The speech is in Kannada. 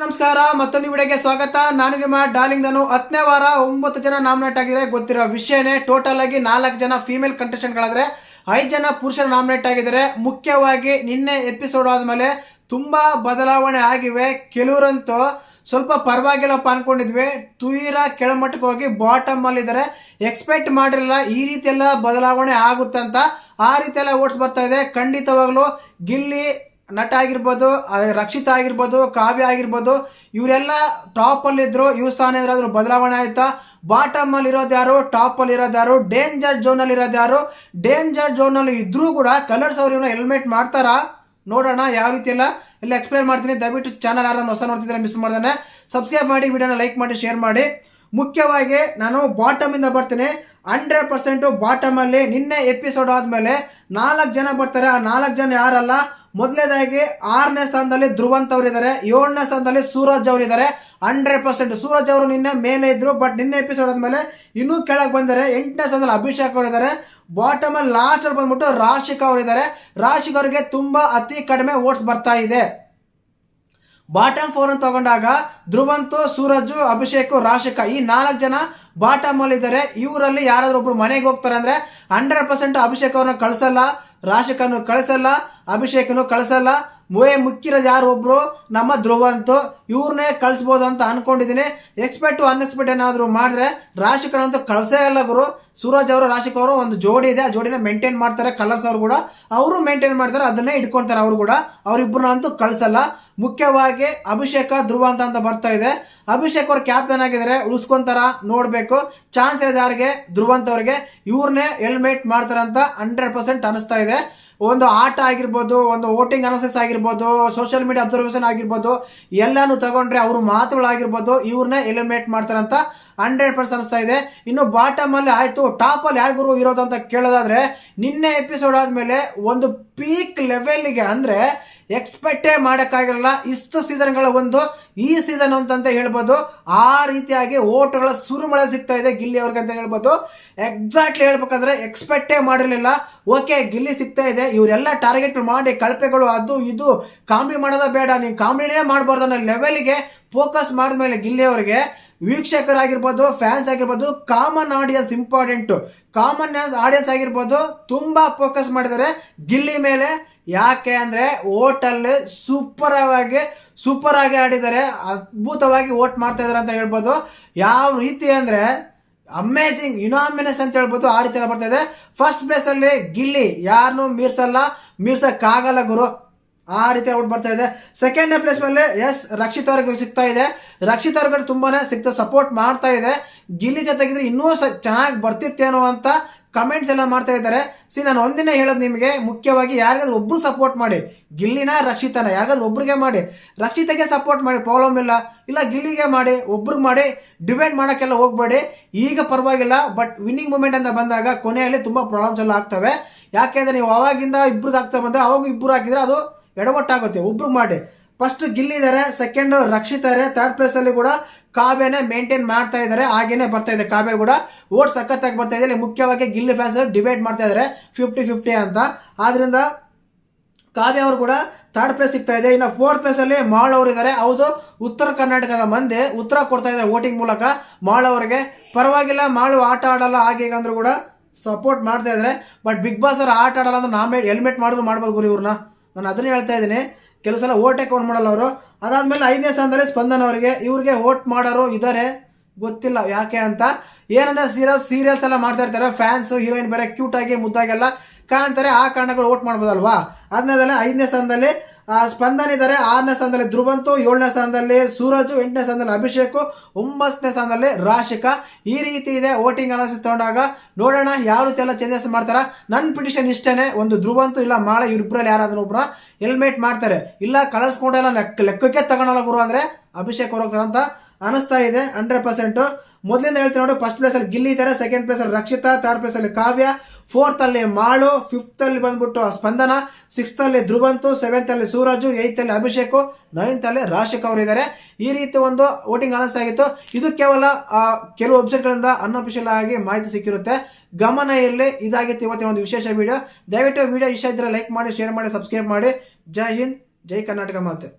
ನಮಸ್ಕಾರ, ಮತ್ತೊಂದು ವಿಡಿಯೋಗೆ ಸ್ವಾಗತ. ನಾನು ನಿಮ್ಮ ಡಾರ್ಲಿಂಗ್ ನಾನು ಹತ್ತನೇ ವಾರ, ಒಂಬತ್ತು ಜನ ನಾಮಿನೇಟ್ ಆಗಿದೆ ಗೊತ್ತಿರೋ ವಿಷಯನೇ ಟೋಟಲ್ ಆಗಿ ನಾಲ್ಕು ಜನ ಫೀಮೇಲ್ ಕಂಟೆಸ್ಟೆಂಟ್ಗಳಾದ್ರೆ ಐದು ಜನ ಪುರುಷರು ನಾಮಿನೇಟ್ ಆಗಿದ್ದಾರೆ. ಮುಖ್ಯವಾಗಿ ನಿನ್ನೆ ಎಪಿಸೋಡ್ ಆದಮೇಲೆ ತುಂಬಾ ಬದಲಾವಣೆ ಆಗಿವೆ. ಕೆಲವರಂತೂ ಸ್ವಲ್ಪ ಪರವಾಗಿಲ್ಲಪ್ಪ ಅನ್ಕೊಂಡಿದ್ವಿ. ತೀರಾ ಕೆಳಮಟ್ಟಕ್ಕೆ ಹೋಗಿ ಬಾಟಮ್ ಅಲ್ಲಿ ಇದ್ದಾರೆ. ಎಕ್ಸ್ಪೆಕ್ಟ್ ಮಾಡಿರಲಿಲ್ಲ ಈ ರೀತಿ ಎಲ್ಲ ಬದಲಾವಣೆ ಆಗುತ್ತಂತ ಆ ರೀತಿ ಎಲ್ಲ ಓಟ್ಸ್ ಬರ್ತಾ ಇದೆ. ಖಂಡಿತವಾಗ್ಲೂ ಗಿಲ್ಲಿ ನಟ ಆಗಿರ್ಬೋದು ರಕ್ಷಿತ್ ಆಗಿರ್ಬೋದು, ಕಾವ್ಯ ಆಗಿರ್ಬೋದು, ಇವರೆಲ್ಲ ಟಾಪ್ ಅಲ್ಲಿ ಇದ್ರು, ಇವ್ರ ಸ್ಥಾನ ಇರೋದ್ರು ಬದಲಾವಣೆ ಆಯ್ತಾ? ಬಾಟಮ್ ಅಲ್ಲಿ ಇರೋದು ಯಾರು? ಟಾಪ್ ಅಲ್ಲಿ ಇರೋದು ಯಾರು? ಡೇಂಜರ್ ಝೋನ್ ಅಲ್ಲಿ ಇರೋದು ಯಾರು? ಡೇಂಜರ್ ಅಲ್ಲಿ ಇದ್ರೂ ಕೂಡ ಕಲರ್ಸ್ ಅವ್ರು ಹೆಲ್ಮೆಟ್ ಮಾಡ್ತಾರಾ? ನೋಡೋಣ, ಯಾವ ರೀತಿ ಎಲ್ಲ. ಎಲ್ಲ ಎಕ್ಸ್ಪ್ಲೈನ್ ಮಾಡ್ತೀನಿ. ದಯವಿಟ್ಟು ಚಾನಲ್ ಯಾರನ್ನ ಹೊಸ ನೋಡ್ತಿದ್ರೆ ಮಿಸ್ ಮಾಡ್ದಾನೆ. ಸಬ್ಸ್ಕ್ರೈಬ್ ಮಾಡಿ ವಿಡಿಯೋನ ಲೈಕ್ ಮಾಡಿ ಶೇರ್ ಮಾಡಿ. ಮುಖ್ಯವಾಗಿ ನಾನು ಬಾಟಮ್ ಇಂದ ಬರ್ತೀನಿ. ಹಂಡ್ರೆಡ್ ಪರ್ಸೆಂಟು ಬಾಟಮ್ ಅಲ್ಲಿ ನಿನ್ನೆ ಎಪಿಸೋಡ್ ಆದ್ಮೇಲೆ ನಾಲ್ಕು ಜನ ಬರ್ತಾರೆ. ಆ ನಾಲ್ಕು ಜನ ಯಾರಲ್ಲ? ಮೊದಲನೇದಾಗಿ ಆರನೇ ಸ್ಥಾನದಲ್ಲಿ ಧ್ರುವಂತ್ ಅವರು ಇದ್ದಾರೆ ಏಳನೇ ಸ್ಥಾನದಲ್ಲಿ ಸೂರಜ್ ಅವರು ಇದ್ದಾರೆ ಹಂಡ್ರೆಡ್ ಪರ್ಸೆಂಟ್ ಸೂರಜ್ ಅವರು ನಿನ್ನೆ ಮೇಲೆ ಇದ್ರು, ಬಟ್ ನಿನ್ನೆ ಎಪಿಸೋಡ್ ಆದ್ಮೇಲೆ ಇನ್ನೂ ಕೆಳಗೆ ಬಂದರೆ ಎಂಟನೇ ಸ್ಥಾನದಲ್ಲಿ ಅಭಿಷೇಕ್ ಅವರು ಇದ್ದಾರೆ ಬಾಟಮ್ ಅಲ್ಲಿ ಲಾಸ್ಟ್ ಅಲ್ಲಿ ಬಂದ್ಬಿಟ್ಟು ರಾಶಿಕಾ ಅವರು ಇದ್ದಾರೆ ರಾಶಿಕ್ ಅವರಿಗೆ ತುಂಬಾ ಅತಿ ಕಡಿಮೆ ಓಟ್ಸ್ ಬರ್ತಾ ಇದೆ. ಬಾಟಮ್ ಫೋರ್ ಅನ್ನು ತಗೊಂಡಾಗ ಧ್ರುವಂತು, ಸೂರಜ್, ಅಭಿಷೇಕ್, ರಾಶಿಕ ಈ ನಾಲ್ಕು ಜನ ಬಾಟಮ್ ಅಲ್ಲಿ ಇದ್ದಾರೆ. ಇವರಲ್ಲಿ ಯಾರಾದ್ರೂ ಒಬ್ರು ಮನೆಗೆ ಹೋಗ್ತಾರೆ ಅಂದ್ರೆ ಹಂಡ್ರೆಡ್ ಪರ್ಸೆಂಟ್ ಅಭಿಷೇಕ್ ಅವ್ರನ್ನ ಕಳ್ಸಲ್ಲ. ರಾಶಿಕನು ಕಳಿಸಲ್ಲ ಅಭಿಷೇಕನು ಕಳಿಸಲ್ಲ. ಮೇ ಮುಕ್ಕಿರೋದು ಯಾರು ಒಬ್ರು? ನಮ್ಮ ಧ್ರುವಂತು ಇವ್ರನ್ನೇ ಕಳಿಸ್ಬೋದು ಅಂತ ಅನ್ಕೊಂಡಿದ್ದೀನಿ. ಎಕ್ಸ್ಪೆಕ್ಟ್ ಅನ್ಎಕ್ಸ್ಪೆಕ್ಟ್ ಏನಾದರೂ ಮಾಡಿದ್ರೆ ರಾಶಿಕನಂತೂ ಕಳ್ಸೇ ಇಲ್ಲ ಗುರು. ಸೂರಜ್ ಅವರು, ರಾಶಿಕ್ ಅವರು ಒಂದು ಜೋಡಿ ಇದೆ. ಆ ಜೋಡಿನ ಮೇಂಟೈನ್ ಮಾಡ್ತಾರೆ ಕಲರ್ಸ್ ಅವರು ಕೂಡ. ಅವರು ಮೇಂಟೈನ್ ಮಾಡ್ತಾರೆ, ಅದನ್ನೇ ಇಟ್ಕೊಂತಾರೆ ಅವರು ಕೂಡ. ಅವರಿಬ್ಬರನ್ನ ಅಂತೂ ಕಳ್ಸಲ್ಲ. ಮುಖ್ಯವಾಗಿ ಅಭಿಷೇಕ ಧ್ರುವ ಅಂತ ಅಂತ ಬರ್ತಾ ಇದೆ. ಅಭಿಷೇಕ್ ಅವ್ರ ಕ್ಯಾಪ್ಟನ್ ಆಗಿದ್ರೆ ಉಳಿಸ್ಕೊಂತಾರ, ನೋಡ್ಬೇಕು. ಚಾನ್ಸ್ ಇದೆ ಯಾರಿಗೆ? ಧ್ರುವಂತ್ ಅವ್ರಿಗೆ. ಇವ್ರನ್ನೇ ಹೆಲ್ಮೆಟ್ ಮಾಡ್ತಾರಂತ ಹಂಡ್ರೆಡ್ ಪರ್ಸೆಂಟ್ ಅನಿಸ್ತಾ ಇದೆ. ಒಂದು ಆಟ ಆಗಿರ್ಬೋದು, ಒಂದು ವೋಟಿಂಗ್ ಅನಾಲಿಸಿಸ್ ಆಗಿರ್ಬೋದು ಸೋಷಿಯಲ್ ಮೀಡಿಯಾ ಅಬ್ಸರ್ವೇಷನ್ ಆಗಿರ್ಬೋದು, ಎಲ್ಲಾನು ತಗೊಂಡ್ರೆ ಅವ್ರ ಮಾತುಗಳಾಗಿರ್ಬೋದು ಇವ್ರನ್ನೇ ಎಲಿಮಿನೇಟ್ ಮಾಡ್ತಾರಂತ ಹಂಡ್ರೆಡ್ ಪರ್ಸೆಂಟ್ ಅನಿಸ್ತಾ ಇದೆ. ಇನ್ನು ಬಾಟಮ್ ಅಲ್ಲಿ ಆಯ್ತು ಟಾಪ್ ಅಲ್ಲಿ ಯಾರು ಗುರು ಇರೋದು ಅಂತ ಕೇಳೋದಾದ್ರೆ, ನಿನ್ನೆ ಎಪಿಸೋಡ್ ಆದ್ಮೇಲೆ ಒಂದು ಪೀಕ್ ಲೆವೆಲ್ಗೆ ಅಂದ್ರೆ ಎಕ್ಸ್ಪೆಕ್ಟೇ ಮಾಡೋಕ್ಕಾಗಿರಲ್ಲ. ಇಷ್ಟು ಸೀಸನ್ಗಳ ಒಂದು, ಈ ಸೀಸನ್ ಅಂತಂತ ಹೇಳ್ಬೋದು. ಆ ರೀತಿಯಾಗಿ ಓಟ್ಗಳ ಸುರುಮಳೆ ಸಿಗ್ತಾ ಇದೆ ಗಿಲ್ಲಿ ಅವ್ರಿಗೆ ಅಂತ ಹೇಳ್ಬೋದು. ಎಕ್ಸಾಕ್ಟ್ಲಿ ಹೇಳ್ಬೇಕಂದ್ರೆ ಎಕ್ಸ್ಪೆಕ್ಟೇ ಮಾಡಿರಲಿಲ್ಲ. ಓಕೆ ಗಿಲ್ಲಿ ಸಿಗ್ತಾ ಇದೆ. ಇವರೆಲ್ಲ ಟಾರ್ಗೆಟ್ ಮಾಡಿ ಕಳಪೆಗಳು ಅದು ಇದು. ಕಾಮಿಡಿ ಮಾಡೋದ ಬೇಡ. ನೀವು ಕಾಮಿಡಿನೇ ಮಾಡಬಾರ್ದು ಅನ್ನೋ ಲೆವೆಲ್ಗೆ ಫೋಕಸ್ ಮಾಡಿದ್ಮೇಲೆ ಗಿಲ್ಲಿ ಅವರಿಗೆ ವೀಕ್ಷಕರಾಗಿರ್ಬೋದು ಫ್ಯಾನ್ಸ್ ಆಗಿರ್ಬೋದು common audience important common audience ಆಗಿರ್ಬೋದು, ತುಂಬಾ ಫೋಕಸ್ ಮಾಡಿದ್ದಾರೆ. ಗಿಲ್ಲಿ ಮೇಲೆ ಯಾಕೆ ಅಂದರೆ ಓಟಲ್ಲಿ ಸೂಪರ್ ಆಗಿ ಸೂಪರ್ ಆಗಿ ಆಡಿದ್ದಾರೆ, ಅದ್ಭುತವಾಗಿ ಓಟ್ ಮಾಡ್ತಾ ಇದ್ದಾರೆ ಅಂತ ಹೇಳ್ಬೋದು. ಯಾವ ರೀತಿ ಅಂದ್ರೆ ಅಮೇಜಿಂಗ್ ಯುನಾಮಿನಸ್ ಅಂತ ಹೇಳ್ಬೋದು ಆ ರೀತಿ ಎಲ್ಲ ಬರ್ತಾ ಇದೆ. ಫಸ್ಟ್ ಪ್ಲೇಸ್ ಅಲ್ಲಿ ಗಿಲ್ಲಿ ಯಾರನ್ನು ಮೀರ್ಸಲ್ಲ, ಮೀರ್ಸಕ್ಕಾಗಲ್ಲ ಗುರು. ಆ ರೀತಿ ಔಟ್ ಬರ್ತಾ ಇದೆ. ಸೆಕೆಂಡ್ ಪ್ಲೇಸ್ ಮೇಲೆ ಎಸ್ ರಕ್ಷಿತ್ ಅವ್ರಿಗೆ ಸಿಗ್ತಾ ಇದೆ. ರಕ್ಷಿತ್ ಅವ್ರಿಗೆ ತುಂಬಾನೇ ಸಿಗ್ತಾ ಸಪೋರ್ಟ್ ಮಾಡ್ತಾ ಇದೆ. ಗಿಲ್ಲಿ ಜೊತೆಗಿದ್ರೆ ಇನ್ನೂ ಚೆನ್ನಾಗಿ ಬರ್ತಿತ್ತೇನೋ ಅಂತ ಕಮೆಂಟ್ಸ್ ಎಲ್ಲ ಮಾಡ್ತಾ ಇದ್ದಾರೆ. ಸಿ ನಾನು ಒಂದಿನ ಹೇಳೋದು ನಿಮಗೆ, ಮುಖ್ಯವಾಗಿ ಯಾರಿಗಾದ್ರೂ ಒಬ್ರು ಸಪೋರ್ಟ್ ಮಾಡಿ, ಗಿಲ್ಲಿನ ರಕ್ಷಿತನ ಯಾರಿಗಾದ್ರೂ ಒಬ್ರಿಗೆ ಮಾಡಿ, ರಕ್ಷಿತಗೆ ಸಪೋರ್ಟ್ ಮಾಡಿ ಪ್ರಾಬ್ಲಮ್ ಇಲ್ಲ. ಇಲ್ಲ, ಗಿಲ್ಲಿಗೆ ಮಾಡಿ ಒಬ್ರಿಗೆ ಮಾಡಿ ಡಿಬೇಟ್ ಮಾಡೋಕ್ಕೆಲ್ಲ ಹೋಗ್ಬೇಡಿ. ಈಗ ಪರವಾಗಿಲ್ಲ ಬಟ್ ವಿನ್ನಿಂಗ್ ಮೂಮೆಂಟ್ ಅಂತ ಬಂದಾಗ ಕೊನೆಯಲ್ಲಿ ತುಂಬ ಪ್ರಾಬ್ಲಮ್ಸ್ ಎಲ್ಲ ಆಗ್ತವೆ. ಯಾಕೆಂದರೆ ನೀವು ಅವಾಗಿಂದ ಇಬ್ರಿಗೆ ಆಗ್ತಾ ಬಂದರೆ, ಅವಾಗ ಇಬ್ಬರು ಹಾಕಿದ್ರೆ ಅದು ಎಡವಟ್ಟಾಗುತ್ತೆ. ಒಬ್ರಿಗೆ ಮಾಡಿ. ಫಸ್ಟ್ ಗಿಲ್ಲಿದ್ದಾರೆ ಸೆಕೆಂಡ್ ರಕ್ಷಿತಾರೆ ಥರ್ಡ್ ಪ್ಲೇಸ್ ಅಲ್ಲಿ ಕೂಡ ಕಾವ್ಯನೇ ಮೇಂಟೈನ್ ಮಾಡ್ತಾ ಇದ್ದಾರೆ, ಹಾಗೇನೆ ಬರ್ತಾ ಇದೆ. ಕಾವ್ಯ ಕೂಡ ಓಟ್ ಸಖತ್ತಾಗಿ ಬರ್ತಾ ಇದೆ. ಇಲ್ಲಿ ಮುಖ್ಯವಾಗಿ ಗಿಲ್ಲಿ ಫ್ಯಾನ್ಸ್ ಡಿಬೇಟ್ ಮಾಡ್ತಾ ಇದ್ದಾರೆ. ಫಿಫ್ಟಿ ಫಿಫ್ಟಿ ಅಂತ. ಆದ್ರಿಂದ ಕಾವ್ಯ ಅವರು ಕೂಡ ಥರ್ಡ್ ಪ್ಲೇಸ್ ಸಿಗ್ತಾ ಇದೆ. ಇನ್ನು ಫೋರ್ತ್ ಪ್ಲೇಸ್ ಅಲ್ಲಿ ಮಾಳ್ ಅವರು ಇದ್ದಾರೆ ಹೌದು, ಉತ್ತರ ಕರ್ನಾಟಕದ ಮಂದಿ ಉತ್ತರ ಕೊಡ್ತಾ ಇದ್ದಾರೆ ವೋಟಿಂಗ್ ಮೂಲಕ. ಮಾಳ್ ಅವರಿಗೆ ಪರವಾಗಿಲ್ಲ, ಮಾಳು ಆಟ ಆಡಲ್ಲ, ಹಾಗೆ ಈಗ ಅಂದ್ರೂ ಕೂಡ ಸಪೋರ್ಟ್ ಮಾಡ್ತಾ ಇದ್ದಾರೆ. ಬಟ್ ಬಿಗ್ ಬಾಸ್ ಅವ್ರು ಆಟ ಆಡಲ್ಲ ಅಂದ್ರೆ ನಾಮೇ ಹೆಲ್ಮೆಟ್ ಮಾಡೋದು ಮಾಡ್ಬೋದು ಗುರು ಇವ್ರನ್ನ. ನಾನು ಅದನ್ನೇ ಹೇಳ್ತಾ ಇದ್ದೀನಿ. ಕೆಲವು ಸಲ ಓಟೇ ಕೌಂಟ್ ಮಾಡಲ್ಲ ಅವರು? ಅದಾದ್ಮೇಲೆ ಐದನೇ ಸ್ಥಾನದಲ್ಲಿ ಸ್ಪಂದನ್ ಅವರಿಗೆ, ಇವ್ರಿಗೆ ಓಟ್ ಮಾಡೋರು ಇದ್ದಾರೆ ಗೊತ್ತಿಲ್ಲ ಯಾಕೆ ಅಂತ. ಏನಂದ್ರೆ ಸೀರಿಯಲ್ ಸೀರಿಯಲ್ಸ್ ಎಲ್ಲ ಮಾಡ್ತಾ ಇರ್ತಾರೆ. ಫ್ಯಾನ್ಸ್ ಹೀರೋಯಿನ್ ಬೇರೆ ಕ್ಯೂಟ್ ಆಗಿ ಮುದ್ದಾಗೆಲ್ಲ ಕಾಣ್ತಾರೆ. ಆ ಕಾರಣಗಳು ಓಟ್ ಮಾಡ್ಬೋದಲ್ವಾ? ಅದನ್ನದಲ್ಲೇ ಐದನೇ ಸ್ಥಾನದಲ್ಲಿ ಸ್ಪಂದನ್ ಇದ್ದಾರೆ. ಆರನೇ ಸ್ಥಾನದಲ್ಲಿ ಧ್ರುವಂತು, ಏಳನೇ ಸ್ಥಾನದಲ್ಲಿ ಸೂರಜ್, ಎಂಟನೇ ಸ್ಥಾನದಲ್ಲಿ ಅಭಿಷೇಕ್, ಒಂಬತ್ತನೇ ಸ್ಥಾನದಲ್ಲಿ ರಾಶಿಕಾ. ಈ ರೀತಿ ಇದೆ ವೋಟಿಂಗ್ ಅನಾಲಿಸಿಸ್ ತಗೊಂಡಾಗ. ನೋಡೋಣ ಯಾವ ರೀತಿ ಎಲ್ಲ ಚೇಂಜಸ್ ಮಾಡ್ತಾರ. ನನ್ನ ಪಿಟಿಷನ್ ಇಷ್ಟೇನೆ. ಒಂದು ಧ್ರುವಂತು ಇಲ್ಲ, ಮಾಳೆ, ಇವ್ರಿಬ್ರಲ್ಲಿ ಯಾರಾದ್ರೂ ಒಬ್ಬರ ಹೆಲ್ಮೆಟ್ ಮಾಡ್ತಾರೆ. ಇಲ್ಲ ಕಲರ್ಸ್ಕೊಂಡೆಲ್ಲ ಲೆಕ್ಕ, ಲೆಕ್ಕಕ್ಕೆ ತಗೊಳಲ್ಲ ಗುರು ಅಂದ್ರೆ ಅಭಿಷೇಕ್ ಹೋಗ್ತಾರೆ ಅಂತ ಅನಿಸ್ತಾ ಇದೆ. ಹಂಡ್ರೆಡ್ ಪರ್ಸೆಂಟ್ ಮೊದಲಿಂದ ಹೇಳ್ತೀನಿ ನೋಡಿ ಫಸ್ಟ್ ಪ್ಲೇಸ್ ಅಲ್ಲಿ ಗಿಲ್ಲಿ ಇದ್ದಾರೆ ಸೆಕೆಂಡ್ ಪ್ಲೇಸ್ ಅಲ್ಲಿ ರಕ್ಷಿತಾ ಥರ್ಡ್ ಪ್ಲೇಸ್ ಅಲ್ಲಿ ಕಾವ್ಯ. ಫೋರ್ತ್ ಅಲ್ಲಿ ಮಾಳು ಫಿಫ್ತ್ ಅಲ್ಲಿ ಬಂದ್ಬಿಟ್ಟು ಸ್ಪಂದನ ಸಿಕ್ಸ್ತ್ ಅಲ್ಲಿ ಧ್ರುವಂತು ಸೆವೆಂತ್ ಅಲ್ಲಿ ಸೂರಜು ಏಯ್ತಲ್ಲಿ ನೈನ್ತ್ ಅಲ್ಲಿ ರಾಶಿಕ್ ಅವರು ಇದ್ದಾರೆ ಈ ರೀತಿ ಒಂದು ವೋಟಿಂಗ್ ಅನೌನ್ಸ್ ಆಗಿತ್ತು. ಇದು ಕೇವಲ ಕೆಲವು ವೆಬ್ಸೈಟ್ಗಳಿಂದ ಅನ್ಅಫಿಷಿಯಲ್ ಆಗಿ ಮಾಹಿತಿ ಸಿಕ್ಕಿರುತ್ತೆ. ಗಮನ ಇರಲಿ, ಇದಾಗಿತ್ತು ಇವತ್ತಿನ ಒಂದು ವಿಶೇಷ ವಿಡಿಯೋ ದಯವಿಟ್ಟು ವಿಡಿಯೋ ಇಷ್ಟ ಇದ್ರೆ ಲೈಕ್ ಮಾಡಿ ಶೇರ್ ಮಾಡಿ ಸಬ್ಸ್ಕ್ರೈಬ್ ಮಾಡಿ. ಜೈ ಹಿಂದ್, ಜೈ ಕರ್ನಾಟಕ ಮಾತೆ.